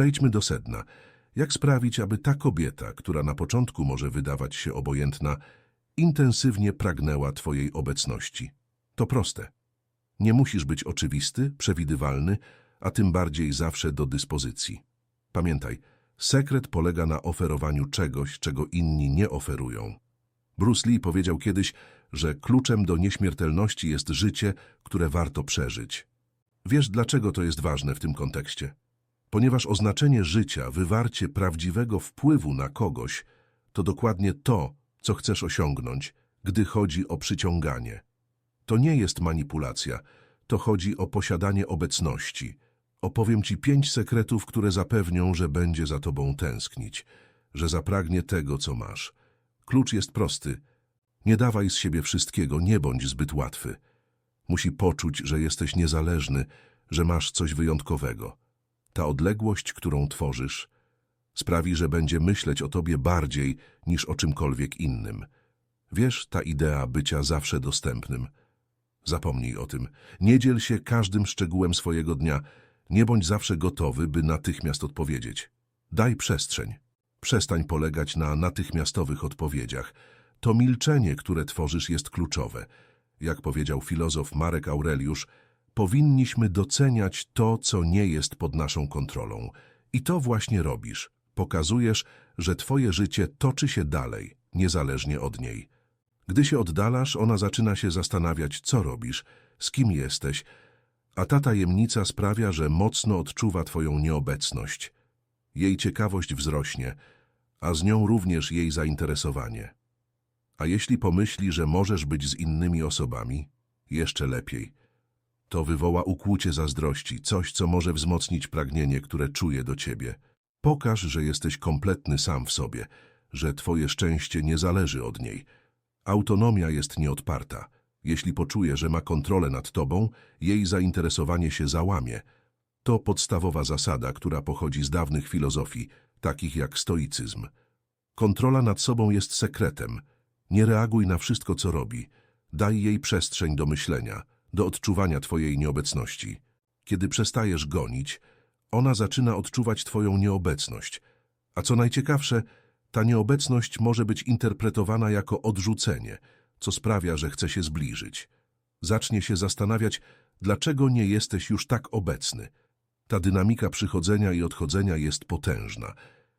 Przejdźmy do sedna. Jak sprawić, aby ta kobieta, która na początku może wydawać się obojętna, intensywnie pragnęła Twojej obecności? To proste. Nie musisz być oczywisty, przewidywalny, a tym bardziej zawsze do dyspozycji. Pamiętaj, sekret polega na oferowaniu czegoś, czego inni nie oferują. Bruce Lee powiedział kiedyś, że kluczem do nieśmiertelności jest życie, które warto przeżyć. Wiesz, dlaczego to jest ważne w tym kontekście? Ponieważ oznaczenie życia, wywarcie prawdziwego wpływu na kogoś, to dokładnie to, co chcesz osiągnąć, gdy chodzi o przyciąganie. To nie jest manipulacja, to chodzi o posiadanie obecności. Opowiem Ci pięć sekretów, które zapewnią, że będzie za Tobą tęsknić, że zapragnie tego, co masz. Klucz jest prosty. Nie dawaj z siebie wszystkiego, nie bądź zbyt łatwy. Musi poczuć, że jesteś niezależny, że masz coś wyjątkowego. Ta odległość, którą tworzysz, sprawi, że będzie myśleć o tobie bardziej niż o czymkolwiek innym. Wiesz, ta idea bycia zawsze dostępnym. Zapomnij o tym. Nie dziel się każdym szczegółem swojego dnia. Nie bądź zawsze gotowy, by natychmiast odpowiedzieć. Daj przestrzeń. Przestań polegać na natychmiastowych odpowiedziach. To milczenie, które tworzysz, jest kluczowe. Jak powiedział filozof Marek Aureliusz, powinniśmy doceniać to, co nie jest pod naszą kontrolą. I to właśnie robisz. Pokazujesz, że twoje życie toczy się dalej, niezależnie od niej. Gdy się oddalasz, ona zaczyna się zastanawiać, co robisz, z kim jesteś, a ta tajemnica sprawia, że mocno odczuwa twoją nieobecność. Jej ciekawość wzrośnie, a z nią również jej zainteresowanie. A jeśli pomyśli, że możesz być z innymi osobami, jeszcze lepiej. To wywoła ukłucie zazdrości, coś, co może wzmocnić pragnienie, które czuje do ciebie. Pokaż, że jesteś kompletny sam w sobie, że twoje szczęście nie zależy od niej. Autonomia jest nieodparta. Jeśli poczuje, że ma kontrolę nad tobą, jej zainteresowanie się załamie. To podstawowa zasada, która pochodzi z dawnych filozofii, takich jak stoicyzm. Kontrola nad sobą jest sekretem. Nie reaguj na wszystko, co robi. Daj jej przestrzeń do myślenia, do odczuwania twojej nieobecności. Kiedy przestajesz gonić, ona zaczyna odczuwać twoją nieobecność. A co najciekawsze, ta nieobecność może być interpretowana jako odrzucenie, co sprawia, że chce się zbliżyć. Zacznie się zastanawiać, dlaczego nie jesteś już tak obecny. Ta dynamika przychodzenia i odchodzenia jest potężna.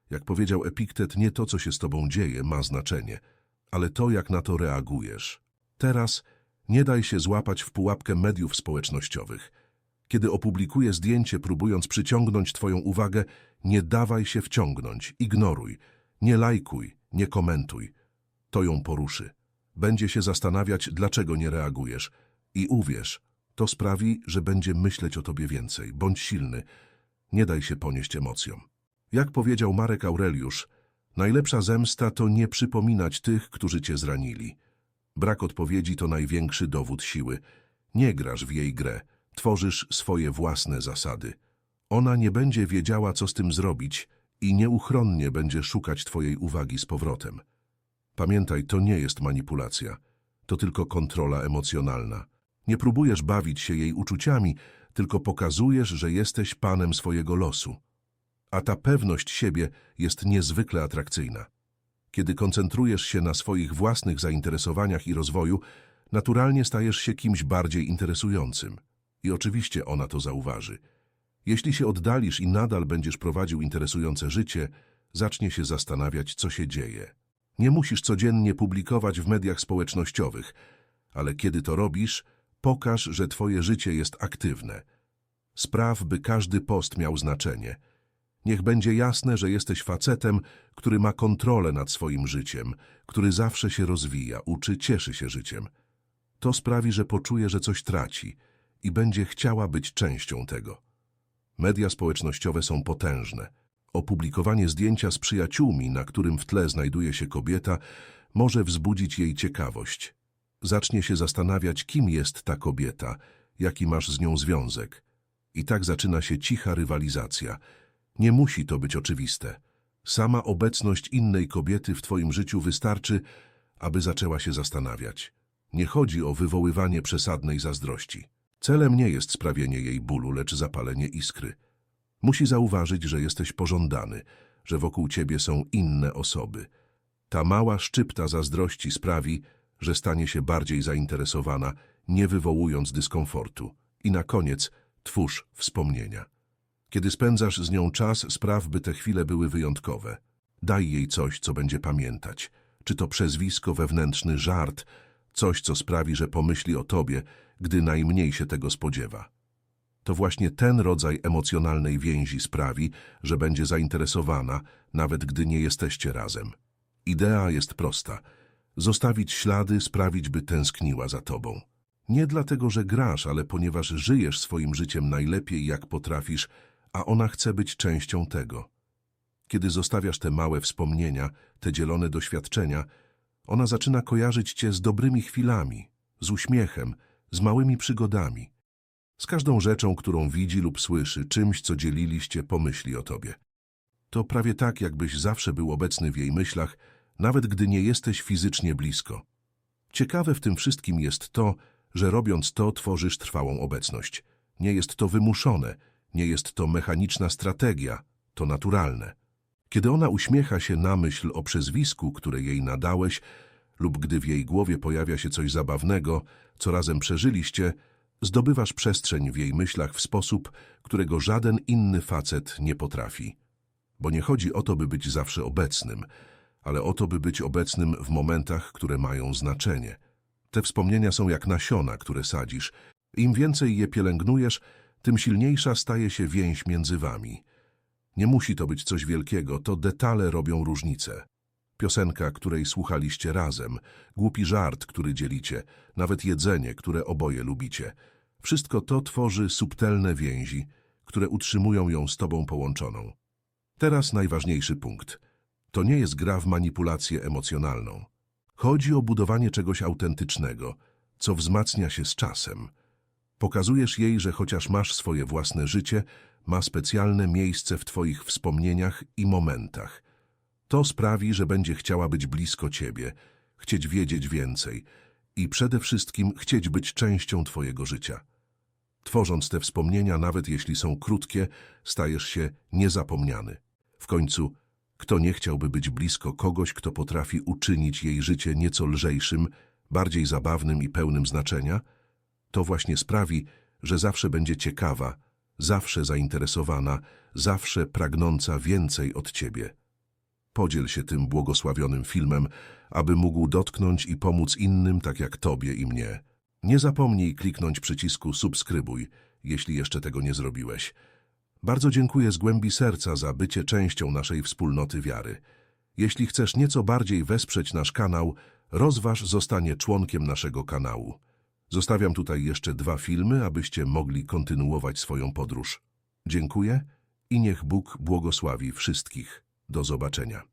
Jak powiedział Epiktet, nie to, co się z tobą dzieje, ma znaczenie, ale to, jak na to reagujesz. Teraz nie daj się złapać w pułapkę mediów społecznościowych. Kiedy opublikuję zdjęcie, próbując przyciągnąć twoją uwagę, nie dawaj się wciągnąć, ignoruj, nie lajkuj, nie komentuj. To ją poruszy. Będzie się zastanawiać, dlaczego nie reagujesz. I uwierz, to sprawi, że będzie myśleć o tobie więcej. Bądź silny. Nie daj się ponieść emocjom. Jak powiedział Marek Aureliusz, najlepsza zemsta to nie przypominać tych, którzy cię zranili. Brak odpowiedzi to największy dowód siły. Nie grasz w jej grę, tworzysz swoje własne zasady. Ona nie będzie wiedziała, co z tym zrobić i nieuchronnie będzie szukać twojej uwagi z powrotem. Pamiętaj, to nie jest manipulacja, to tylko kontrola emocjonalna. Nie próbujesz bawić się jej uczuciami, tylko pokazujesz, że jesteś panem swojego losu. A ta pewność siebie jest niezwykle atrakcyjna. Kiedy koncentrujesz się na swoich własnych zainteresowaniach i rozwoju, naturalnie stajesz się kimś bardziej interesującym. I oczywiście ona to zauważy. Jeśli się oddalisz i nadal będziesz prowadził interesujące życie, zacznie się zastanawiać, co się dzieje. Nie musisz codziennie publikować w mediach społecznościowych, ale kiedy to robisz, pokaż, że twoje życie jest aktywne. Spraw, by każdy post miał znaczenie. Niech będzie jasne, że jesteś facetem, który ma kontrolę nad swoim życiem, który zawsze się rozwija, uczy, cieszy się życiem. To sprawi, że poczuje, że coś traci i będzie chciała być częścią tego. Media społecznościowe są potężne. Opublikowanie zdjęcia z przyjaciółmi, na którym w tle znajduje się kobieta, może wzbudzić jej ciekawość. Zacznie się zastanawiać, kim jest ta kobieta, jaki masz z nią związek. I tak zaczyna się cicha rywalizacja. Nie musi to być oczywiste. Sama obecność innej kobiety w twoim życiu wystarczy, aby zaczęła się zastanawiać. Nie chodzi o wywoływanie przesadnej zazdrości. Celem nie jest sprawienie jej bólu, lecz zapalenie iskry. Musi zauważyć, że jesteś pożądany, że wokół ciebie są inne osoby. Ta mała szczypta zazdrości sprawi, że stanie się bardziej zainteresowana, nie wywołując dyskomfortu. I na koniec twórz wspomnienia. Kiedy spędzasz z nią czas, spraw, by te chwile były wyjątkowe. Daj jej coś, co będzie pamiętać. Czy to przezwisko, wewnętrzny żart, coś, co sprawi, że pomyśli o tobie, gdy najmniej się tego spodziewa. To właśnie ten rodzaj emocjonalnej więzi sprawi, że będzie zainteresowana, nawet gdy nie jesteście razem. Idea jest prosta. Zostawić ślady, sprawić, by tęskniła za tobą. Nie dlatego, że grasz, ale ponieważ żyjesz swoim życiem najlepiej, jak potrafisz, a ona chce być częścią tego. Kiedy zostawiasz te małe wspomnienia, te dzielone doświadczenia, ona zaczyna kojarzyć cię z dobrymi chwilami, z uśmiechem, z małymi przygodami. Z każdą rzeczą, którą widzi lub słyszy, czymś, co dzieliliście, pomyśli o tobie. To prawie tak, jakbyś zawsze był obecny w jej myślach, nawet gdy nie jesteś fizycznie blisko. Ciekawe w tym wszystkim jest to, że robiąc to, tworzysz trwałą obecność. Nie jest to wymuszone, nie jest to mechaniczna strategia, to naturalne. Kiedy ona uśmiecha się na myśl o przezwisku, które jej nadałeś, lub gdy w jej głowie pojawia się coś zabawnego, co razem przeżyliście, zdobywasz przestrzeń w jej myślach w sposób, którego żaden inny facet nie potrafi. Bo nie chodzi o to, by być zawsze obecnym, ale o to, by być obecnym w momentach, które mają znaczenie. Te wspomnienia są jak nasiona, które sadzisz. Im więcej je pielęgnujesz, tym silniejsza staje się więź między wami. Nie musi to być coś wielkiego, to detale robią różnicę. Piosenka, której słuchaliście razem, głupi żart, który dzielicie, nawet jedzenie, które oboje lubicie. Wszystko to tworzy subtelne więzi, które utrzymują ją z tobą połączoną. Teraz najważniejszy punkt. To nie jest gra w manipulację emocjonalną. Chodzi o budowanie czegoś autentycznego, co wzmacnia się z czasem. Pokazujesz jej, że chociaż masz swoje własne życie, ma specjalne miejsce w twoich wspomnieniach i momentach. To sprawi, że będzie chciała być blisko ciebie, chcieć wiedzieć więcej i przede wszystkim chcieć być częścią twojego życia. Tworząc te wspomnienia, nawet jeśli są krótkie, stajesz się niezapomniany. W końcu, kto nie chciałby być blisko kogoś, kto potrafi uczynić jej życie nieco lżejszym, bardziej zabawnym i pełnym znaczenia? To właśnie sprawi, że zawsze będzie ciekawa, zawsze zainteresowana, zawsze pragnąca więcej od ciebie. Podziel się tym błogosławionym filmem, aby mógł dotknąć i pomóc innym tak jak tobie i mnie. Nie zapomnij kliknąć przycisku subskrybuj, jeśli jeszcze tego nie zrobiłeś. Bardzo dziękuję z głębi serca za bycie częścią naszej wspólnoty wiary. Jeśli chcesz nieco bardziej wesprzeć nasz kanał, rozważ zostanie członkiem naszego kanału. Zostawiam tutaj jeszcze dwa filmy, abyście mogli kontynuować swoją podróż. Dziękuję i niech Bóg błogosławi wszystkich. Do zobaczenia.